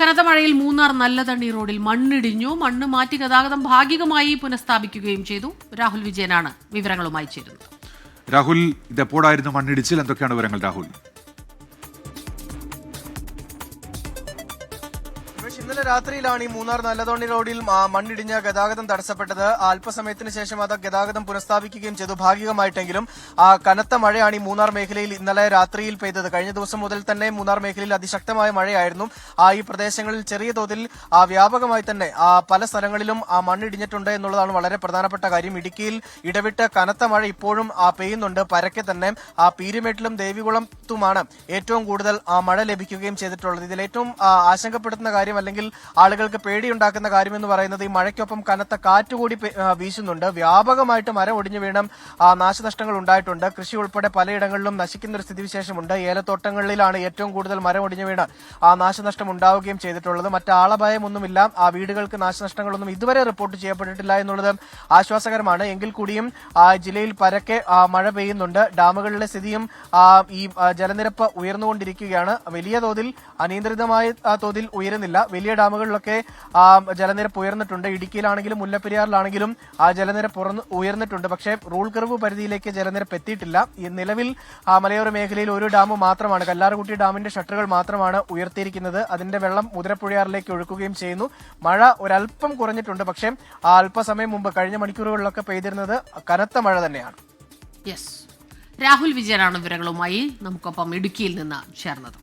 കനത്ത മഴയിൽ മൂന്നാർ നല്ലതണ്ണി റോഡിൽ മണ്ണിടിഞ്ഞു. മണ്ണ് മാറ്റി ഗതാഗതം ഭാഗികമായി പുനഃസ്ഥാപിക്കുകയും ചെയ്തു. രാഹുൽ വിജയനാണ് വിവരങ്ങളുമായി ചേരുന്നത്. രാഹുൽ ഇതെപ്പോഴായിരുന്നു മണ്ണിടിച്ചിൽ? എന്തൊക്കെയാണ് വിവരങ്ങൾ രാഹുൽ? ഇന്നലെ രാത്രിയിലാണ് ഈ മൂന്നാർ നല്ലതോണി റോഡിൽ മണ്ണിടിഞ്ഞ് ഗതാഗതം തടസ്സപ്പെട്ടത്. അല്പസമയത്തിന് ശേഷം അത് ഗതാഗതം പുനഃസ്ഥാപിക്കുകയും ചെയ്തു. ഭാഗികമായിട്ടെങ്കിലും ആ, കനത്ത മഴയാണ് ഈ മൂന്നാർ മേഖലയിൽ ഇന്നലെ രാത്രിയിൽ പെയ്തത്. കഴിഞ്ഞ ദിവസം മുതൽ തന്നെ മൂന്നാർ മേഖലയിൽ അതിശക്തമായ മഴയായിരുന്നു. ആ, ഈ പ്രദേശങ്ങളിൽ ചെറിയ തോതിൽ വ്യാപകമായി തന്നെ ആ, പല സ്ഥലങ്ങളിലും ആ, മണ്ണിടിഞ്ഞിട്ടുണ്ട് എന്നുള്ളതാണ് വളരെ പ്രധാനപ്പെട്ട കാര്യം. ഇടുക്കിയിൽ ഇടവിട്ട് കനത്ത മഴ ഇപ്പോഴും ആ, പെയ്യുന്നുണ്ട്. പരക്കെ തന്നെ ആ പീരുമേട്ടിലും ദേവികുളത്തുമാണ് ഏറ്റവും കൂടുതൽ ആ, മഴ ലഭിക്കുകയും ചെയ്തിട്ടുള്ളത്. ഇതിൽ ഏറ്റവും ആശങ്കപ്പെടുത്തുന്ന കാര്യം അല്ലെങ്കിൽ ആളുകൾക്ക് പേടിയുണ്ടാക്കുന്ന കാര്യം എന്ന് പറയുന്നത് ഈ മഴയ്ക്കൊപ്പം കനത്ത കാറ്റ് കൂടി വീശുന്നുണ്ട്. വ്യാപകമായിട്ട് മരം ഒടിഞ്ഞു വീണം നാശനഷ്ടങ്ങൾ ഉണ്ടായിട്ടുണ്ട്. കൃഷി ഉൾപ്പെടെ പലയിടങ്ങളിലും നശിക്കുന്ന ഒരു സ്ഥിതിവിശേഷമുണ്ട്. ഏലത്തോട്ടങ്ങളിലാണ് ഏറ്റവും കൂടുതൽ മരം ഒടിഞ്ഞു വീണ് നാശനഷ്ടം ഉണ്ടാവുകയും ചെയ്തിട്ടുള്ളത്. മറ്റാളഭയമൊന്നുമില്ല ആ വീടുകൾക്ക് നാശനഷ്ടങ്ങളൊന്നും ഇതുവരെ റിപ്പോർട്ട് ചെയ്യപ്പെട്ടിട്ടില്ല എന്നുള്ളത് ആശ്വാസകരമാണ്. എങ്കിൽ കൂടിയും ജില്ലയിൽ പരക്കെ മഴ പെയ്യുന്നുണ്ട്. ഡാമുകളിലെ സ്ഥിതിയും ഈ ജലനിരപ്പ് ഉയർന്നുകൊണ്ടിരിക്കുകയാണ്. വലിയ തോതിൽ അനിയന്ത്രിതമായ തോതിൽ ഉയരുന്നില്ല. വലിയ ഡാമുകളിലൊക്കെ ജലനിരപ്പ് ഉയർന്നിട്ടുണ്ട്. ഇടുക്കിയിലാണെങ്കിലും മുല്ലപ്പെരിയാറിലാണെങ്കിലും ആ ജലനിരപ്പ് ഉയർന്നിട്ടുണ്ട്. പക്ഷേ റൂൾ കർവ് പരിധിയിലേക്ക് ജലനിരപ്പ് എത്തിയിട്ടില്ല. നിലവിൽ മലയോര മേഖലയിൽ ഒരു ഡാം മാത്രമാണ്. കല്ലാർകുട്ടി ഡാമിന്റെ ഷട്ടറുകൾ മാത്രമാണ് ഉയർത്തിയിരിക്കുന്നത്. അതിന്റെ വെള്ളം മുതിരപ്പുഴയാറിലേക്ക് ഒഴുക്കുകയും ചെയ്യുന്നു. മഴ ഒരല്പം കുറഞ്ഞിട്ടുണ്ട്. പക്ഷേ അല്പസമയം മുമ്പ് കഴിഞ്ഞ മണിക്കൂറുകളിലൊക്കെ പെയ്തിരുന്നത് കനത്ത മഴ തന്നെയാണ്. യെസ്. രാഹുൽ വിജയനാണ് വിവരങ്ങളുമായി. നമുക്കൊപ്പം ഇടുക്കിയിൽ നിന്ന് ചേർന്നത്.